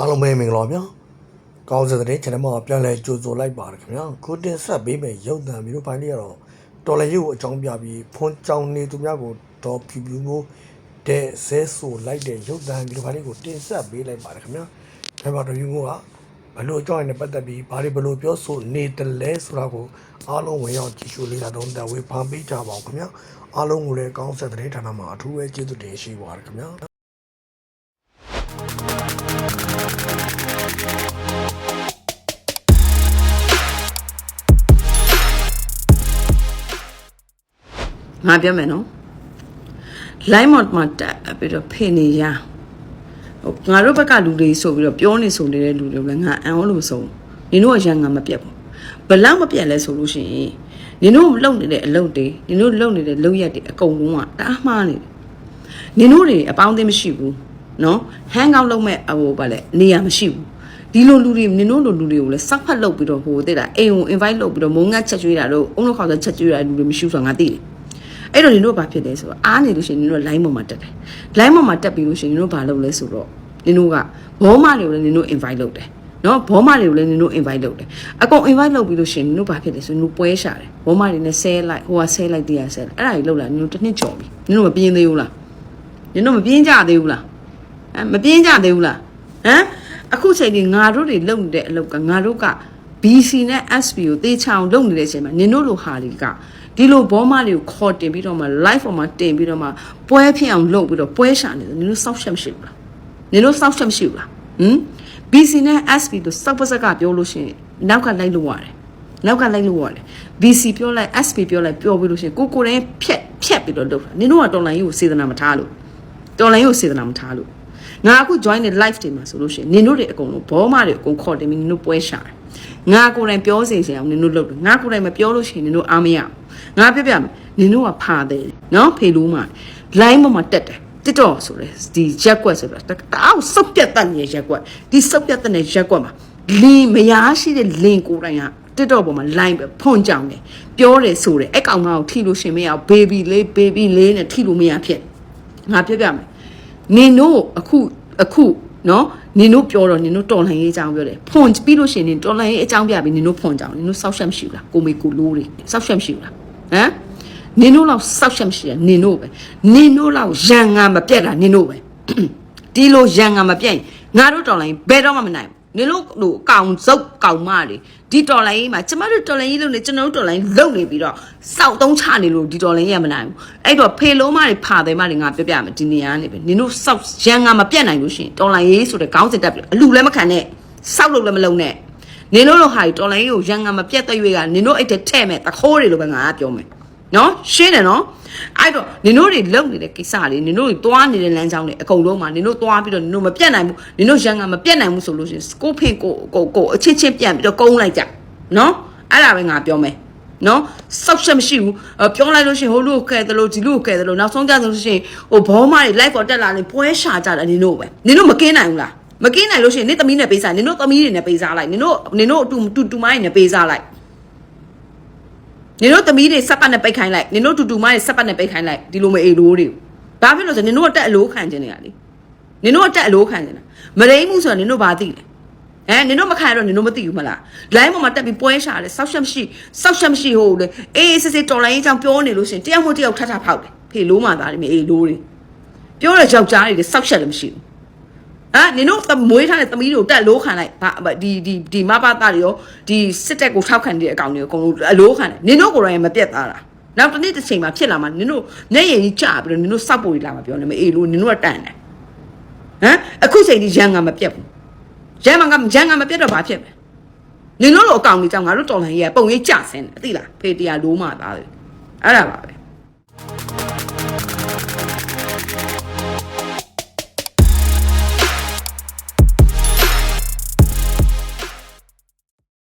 အားလုံးပဲမင်္ဂလာပါဗျာကောင်းစတဲ့ channel မှာပြန်လဲကြိုဆိုလိုက်ပါတယ်ခင်ဗျာခုတင်ဆက်ပေးမယ်ရုပ်သံမျိုးပိုင်းလေးကတော့တော်လည်းရုပ်ကိုအကြောင်းပြပြီးဖုန်းကြောင်နေသူများကိုဒေါ်ဖြူဖြူမျိုးတဲ့ဆဲဆိုလိုက်တဲ့ရုပ်သံမျိုးပိုင်းလေးကိုတင်ဆက်ပေးလိုက်ပါတယ်ခင်ဗျာဒါပေမဲ့ review ကဘလို့အကြောင်းနဲ့ပတ်သက်ပြီးဘာတွေဘလို့ပြောဆိုနေတယ်လဲဆိုတာကိုအားလုံးဝင်ရောက်ကြည့်ရှုလေ့လာတော့တဲ့ဝေဖန်ပေးကြပါဦးခင်ဗျာအားလုံးကိုလည်းကောင်းဆက်တဲ့ဌာနမှာအထူးပဲကျေးဇူးတင်ရှိပါတယ်ခင်ဗျာ ငါပြောမယ်နော် line mode မှာတက်ပြီးတော့ဖေနေရဟိုငါတို့ဘက်ကလူတွေဆိုပြီးတော့ပြောနေဆိုနေတဲ့လူတွေလည်းငါအံ့ဩလို့မဆုံးနင်တို့ကရန်ငါမပြတ်ဘူးဘလောက်မပြတ်လဲဆိုလို့ရှိရင်နင်တို့လုံနေတဲ့အလုပ်တွေနင်တို့လုံနေတဲ့လုပ်ရက်တွေအကုန်လုံးကတအားမှားနေတယ်နင်တို့တွေအပေါင်းအသင်းမရှိဘူးနော်ဟန်ကောက်လုပ်မဲ့ဟိုဗာလဲနေရာမရှိဘူးဒီလိုလူတွေနင်တို့လိုလူတွေကိုလည်းစောက်ဖတ်လုပ်ပြီးတော့ဟိုတဲ့တာအိမ်ကို invite လုပ်ပြီးတော့မုံငတ်ချက်ကျွေးတာတို့အုံးလို့ခေါက်ချက်ကျွေးတာလူတွေမရှိဘူးဆိုတာငါသိတယ် အဲ့တော့နင်တို့ဘာဖြစ်လဲဆိုတော့အားနေလို့ရှိရင်နင်တို့ line ပေါ်မှာတက်တယ် line ပေါ်မှာတက်ပြီးလို့ရှိရင်နင်တို့ဘာလုပ်လဲဆိုတော့နင်တို့ကဘောမတွေကိုလည်းနင်တို့ invite လုပ်တယ်နော်ဘောမတွေကိုလည်းနင်တို့ invite လုပ်တယ်အကုန် invite လုပ်ပြီးလို့ရှိရင်နင်တို့ဘာဖြစ်လဲဆိုရင်နင်တို့ပွဲရှာတယ်ဘောမတွေနဲ့ဆဲလိုက်ဟိုကဆဲလိုက်တရားဆဲလိုက်အဲ့ဒါကြီးလုပ်လာနင်တို့တစ်နှစ်ကြော်ပြီနင်တို့မပြင်းသေးဘူးလားနင်တို့မပြင်းကြသေးဘူးလားဟမ်မပြင်းကြသေးဘူးလားဟမ်အခုချိန်ဒီငါတို့တွေလုပ်နေတဲ့အလုပ်ကငါတို့က BC နဲ့ SP ကိုတေးချအောင်လုပ်နေတဲ့အချိန်မှာနင်တို့လိုဟာတွေကဒီလိုဘောမတွေကိုခေါ်တင်ပြီးတော့မှ live ပေါ်မှာတင်ပြီးတော့မှပွဲဖြစ်အောင်လုပ်ပြီးတော့ပွဲရှာနေတယ်နင်တို့စောက်ရှက်မရှိဘူးလားနင်တို့စောက်ရှက်မရှိဘူးလားဟမ် BC နဲ့ SP တို့စောက်ပစက်ကပြောလို့ရှိရင်နောက်ကလိုက်လို့ရတယ်နောက်ကလိုက်လို့ရတယ် BC ပြောလိုက် SP ပြောလိုက်ပြောပြီးလို့ရှိရင်ကိုကိုယ်တိုင်ဖြက်ဖြက်ပြီးတော့လုပ်တာနင်တို့ကတော်လိုင်းကြီးကိုစေတနာမထားလို့တော်လိုင်းကြီးကိုစေတနာမထားလို့ငါအခု join တဲ့ live တွေမှာဆိုလို့ရှိရင်နင်တို့တွေအကုန်လုံးဘောမတွေအကုန်ခေါ်တင်ပြီးနင်တို့ပွဲရှာတယ် ငါကိုယ်တိုင်ပြောစေချင်အောင်နင်တို့လုပ်တယ်ငါကိုယ်တိုင်မပြောလို့ရှိရင်နင်တို့အားမရဘူးငါပြပြမယ်နင်တို့ကဖာတယ်နော်ဖေလို့မှ line ပေါ်မှာတက်တယ်တစ်တော့ဆိုရဲဒီရက်ကွက်ဆိုတာတကောက်စုပ်ပြတ်တတ်နေတဲ့ရက်ကွက်ဒီစုပ်ပြတ်တဲ့ရက်ကွက်မှာလင်းမရရှိတဲ့လင်းကိုယ်တိုင်ကတစ်တော့ပေါ်မှာ line ပဲဖွန်ကြောင်တယ်ပြောတယ်ဆိုတယ်အဲ့ကောင်မကိုထိလို့ရှင်မရဘူး baby လေး baby လေးနဲ့ထိလို့မရဖြစ်ငါပြပြမယ်နင်တို့အခုအခု နော်နင်တို့ပြောတော့နင်တို့တော်လှန်ရေးအကြောင်းပြောတယ်ဖွန်ပြီးလို့ရှိရင်နင်တော်လှန်ရေးအကြောင်းပြပြီးနင်တို့ဖွန်ကြောင်နင်တို့စောက်ရှက်မရှိဘူးလားကိုမေကိုလိုးတွေစောက်ရှက်မရှိဘူးလားဟမ်နင်တို့လောက်စောက်ရှက်မရှိရနင်တို့ပဲနင်တို့လောက်ရန်ငါမပြက်တာနင်တို့ပဲဒီလိုရန်ငါမပြက်ရင်ငါတို့တော်လှန်ရေးဘယ်တော့မှမနိုင်ဘူး နင်တို့တို့ကောင်စုပ်ကောင်မတွေဒီတော်လိုင်းကြီးမှာကျမတို့တော်လိုင်းကြီးလုပ်နေကျွန်တော်တို့တော်လိုင်းလုပ်နေပြီးတော့စောက်သုံးချနေလို့ဒီတော်လိုင်းကြီးကမနိုင်ဘူးအဲ့တော့ဖေလုံးမတွေဖာတယ်မတွေငါပြပြမယ်ဒီနေရာကနေပဲနင်တို့စောက်ရန်ငါမပြတ်နိုင်လို့ရှိရင်တော်လိုင်းကြီးဆိုတဲ့ခေါင်းစဉ်တက်ပြီးအလူလည်းမခံနဲ့စောက်လို့လည်းမလုံးနဲ့နင်တို့လိုဟာကြီးတော်လိုင်းကြီးကိုရန်ငါမပြတ်တဲ့ရွေးကနင်တို့အိတ်တဲ့ထဲ့မဲ့တခိုးတွေလိုပဲငါကပြောမယ်နော်ရှင်းတယ်နော် အဲ့တော့နင်တို့တွေလုံနေတဲ့ကိစ္စလေးနင်တို့တွေတွားနေတဲ့လမ်းကြောင်းတွေအကုန်လုံးမှာနင်တို့တွားပြီးတော့နင်တို့မပြတ်နိုင်ဘူးနင်တို့ရန်ကမပြတ်နိုင်ဘူးဆိုလို့ရှိရင်ကိုဖင်ကိုကိုကိုအချင်းချင်းပြန်ပြီးတော့ကုန်းလိုက်ကြနော်အဲ့ဒါပဲငါပြောမယ်နော်စောက်ချက်မရှိဘူးအပြောလိုက်လို့ရှိရင်ဟိုလူကိုခဲတယ်လို့ဒီလူကိုခဲတယ်လို့နောက်ဆုံးကြဆိုလို့ရှိရင်ဟိုဘောမတွေ live ပေါ်တက်လာရင်ပွဲရှာကြတယ်နင်တို့ပဲနင်တို့မကင်းနိုင်ဘူးလားမကင်းနိုင်လို့ရှိရင်နင်သမီးနဲ့ပေးစားနင်တို့သမီးတွေနဲ့ပေးစားလိုက်နင်တို့နင်တို့အတူတူတူမိုင်းနဲ့ပေးစားလိုက် နင်တို့သမီးတွေစက်ပတ်နဲ့ပိတ်ခိုင်းလိုက်နင်တို့တူတူမတွေစက်ပတ်နဲ့ပိတ်ခိုင်းလိုက်ဒီလိုမအေလိုးတွေဘာဖြစ်လို့ဆိုနင်တို့ကတက်အလိုးခံခြင်းနေရလေနင်တို့ကတက်အလိုးခံခြင်းတာမရိမ့်မှုဆိုတော့နင်တို့ဘာသိလဲဟမ်နင်တို့မခံရတော့နင်တို့မသိဘူးမလား line ပေါ်မှာတက်ပြီးပွဲရှာတယ်စောက်ရှက်မရှိစောက်ရှက်မရှိဟိုလေအေးစစ်စစ်တော်လိုင်းအကြောင်းပြောနေလို့ရှင်တယောက်မို့တယောက်ထထဖောက်တယ်ဖေလိုးမှသားတယ်မအေလိုးတွေပြောတဲ့ယောက်ျားတွေစောက်ရှက်လည်းမရှိဘူး အာနင်တို့မွေးထားတဲ့သမီးတွေကိုတက်လိုးခံလိုက်ဘာဒီဒီဒီမပါတာတွေရောဒီစစ်တက်ကိုထောက်ခံတဲ့အကောင်တွေအကုန်လုံးအလိုးခံတယ်နင်တို့ကိုယ်တိုင်မပြတ်သားတာနောက်တစ်နေ့တစ်ချိန်မှာဖြစ်လာမှနင်တို့မျက်ရည်ကြီးကျပြီးတော့နင်တို့စောက်ပေါ်လာမှာပြောနေမအေးလို့နင်တို့ကတန်တယ်ဟမ်အခုချိန်ဒီရန်ကမပြတ်ဘူးရန်ကရန်ကမပြတ်တော့ဘာဖြစ်မလဲနင်တို့လိုအကောင်တွေကြောင့်ငါတို့တော်လှန်ရေးကပုံရိပ်ကြဆင်းတယ်သိလားဖေတရားလိုးမှသားတယ်အဲ့ဒါပါပဲ